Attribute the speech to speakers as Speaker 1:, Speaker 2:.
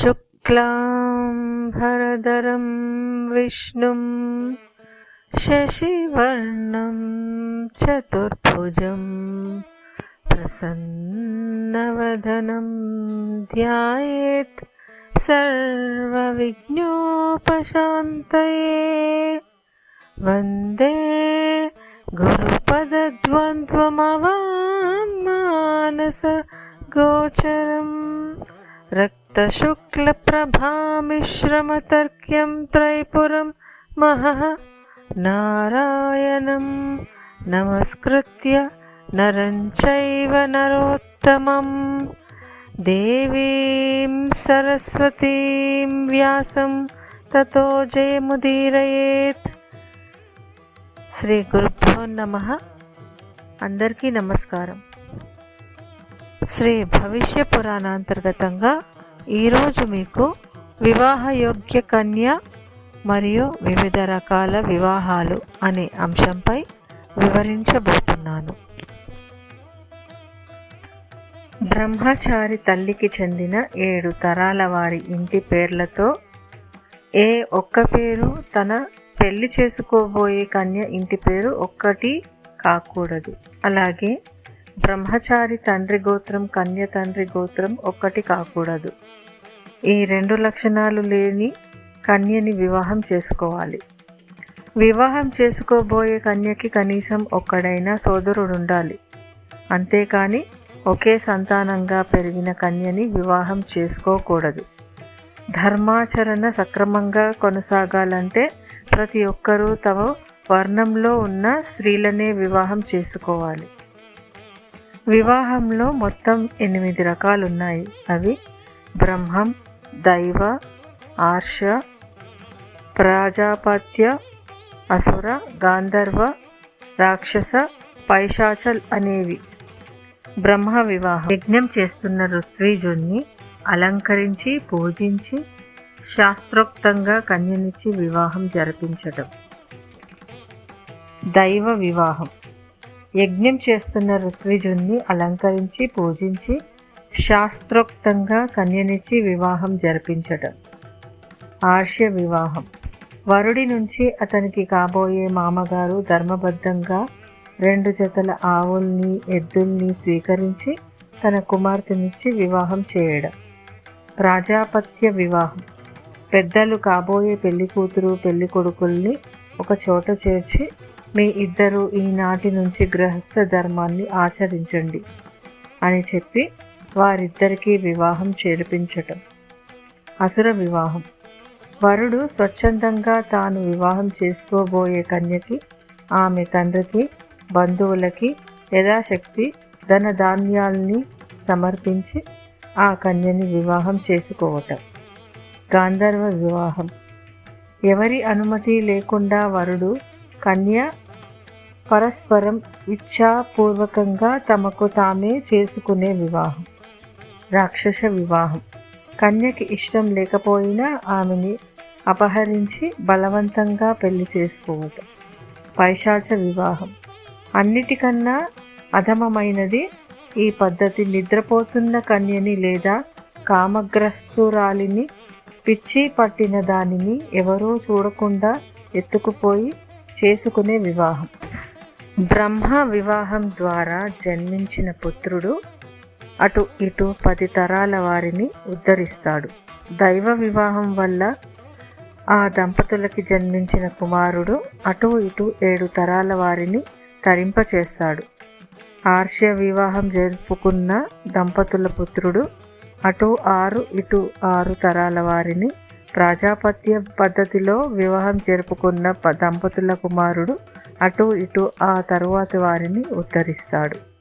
Speaker 1: शुक्लां भरदरं विष्णुं शशिवर्णं चतुर्भुजं प्रसन्नवदनं ध्यायेत् सर्वविज्ञोपशान्तये वन्दे गुरुपदद्वन्द्वमवान् मानसगोचरं रक्तशुक्लप्रभामिश्रमतर्क्यं त्रैपुरं महः नारायणं नमस्कृत्य नरं चैव नरोत्तमं देवीं सरस्वतीं व्यासं ततो जयमुदीरयेत् శ్రీ గురుభ్యో నమ అందరికీ నమస్కారం శ్రీ భవిష్య పురాణాంతర్గతంగా ఈరోజు మీకు వివాహయోగ్య కన్య మరియు వివిధ రకాల వివాహాలు అనే అంశంపై వివరించబోతున్నాను. బ్రహ్మచారి తల్లికి చెందిన ఏడు తరాల వారి ఇంటి పేర్లతో ఏ ఒక్క పేరు తన పెళ్ళి చేసుకోబోయే కన్య ఇంటి పేరు ఒక్కటి కాకూడదు. అలాగే బ్రహ్మచారి తండ్రి గోత్రం కన్య తండ్రి గోత్రం ఒక్కటి కాకూడదు. ఈ రెండు లక్షణాలు లేని కన్యని వివాహం చేసుకోవాలి. వివాహం చేసుకోబోయే కన్యకి కనీసం ఒక్కడైనా సోదరుడు ఉండాలి అంతేకాని ఒకే సంతానంగా పెరిగిన కన్యని వివాహం చేసుకోకూడదు. ధర్మాచరణ సక్రమంగా కొనసాగాలంటే ప్రతి ఒక్కరూ తమ వర్ణంలో ఉన్న స్త్రీలనే వివాహం చేసుకోవాలి. వివాహంలో మొత్తం ఎనిమిది రకాలు ఉన్నాయి అవి బ్రహ్మం దైవ ఆర్ష ప్రాజాపత్య అసుర గాంధర్వ రాక్షస పైశాచల్ అనేవి. బ్రహ్మ వివాహం. యజ్ఞం చేస్తున్న ఋత్విజుణ్ణి అలంకరించి పూజించి శాస్త్రోక్తంగా కన్యనిచ్చి వివాహం జరిపించడం దైవ వివాహం. యజ్ఞం చేస్తున్న ఋత్విజుణ్ణి అలంకరించి పూజించి శాస్త్రోక్తంగా కన్యనిచ్చి వివాహం జరిపించడం ఆర్ష్య వివాహం. వరుడి నుంచి అతనికి కాబోయే మామగారు ధర్మబద్ధంగా రెండు జతల ఆవుల్ని ఎద్దుల్ని స్వీకరించి తన కుమార్తెనిచ్చి వివాహం చేయడం. ప్రాజాపత్య వివాహం. పెద్దలు కాబోయే పెళ్ళి కూతురు పెళ్ళి కొడుకుల్ని ఒక చోట చేర్చి మీ ఇద్దరు ఈనాటి నుంచి గృహస్థ ధర్మాన్ని ఆచరించండి అని చెప్పి వారిద్దరికీ వివాహం చేర్పించటం. అసుర వివాహం. వరుడు స్వచ్ఛందంగా తాను వివాహం చేసుకోబోయే కన్యకి ఆమె తండ్రికి బంధువులకి యథాశక్తి ధన ధాన్యాల్ని సమర్పించి ఆ కన్యని వివాహం చేసుకోవటం. గాంధర్వ వివాహం. ఎవరి అనుమతి లేకుండా వరుడు కన్య పరస్పరం ఇచ్ఛాపూర్వకంగా తమకు తామే చేసుకునే వివాహం రాక్షస వివాహం. కన్యకి ఇష్టం లేకపోయినా ఆమెని అపహరించి బలవంతంగా పెళ్ళి చేసుకోవటం. పైశాచ వివాహం. అన్నిటికన్నా అధమమైనది ఈ పద్ధతి నిద్రపోతున్న కన్యని లేదా కామగ్రస్తురాలిని పిచ్చి పట్టిన దానిని ఎవరూ చూడకుండా ఎత్తుకుపోయి చేసుకునే వివాహం. బ్రహ్మ వివాహం ద్వారా జన్మించిన పుత్రుడు అటు ఇటు పది తరాల వారిని ఉద్ధరిస్తాడు. దైవ వివాహం వల్ల ఆ దంపతులకి జన్మించిన కుమారుడు అటు ఇటు ఏడు తరాల వారిని తరింపచేస్తాడు ఆర్ష్య వివాహం జరుపుకున్న దంపతుల పుత్రుడు అటు ఆరు ఇటు ఆరు తరాల వారిని ప్రజాపత్య పద్ధతిలో వివాహం జరుపుకున్న దంపతుల కుమారుడు అటు ఇటు ఆ తరువాతి వారిని ఉద్ధరిస్తాడు.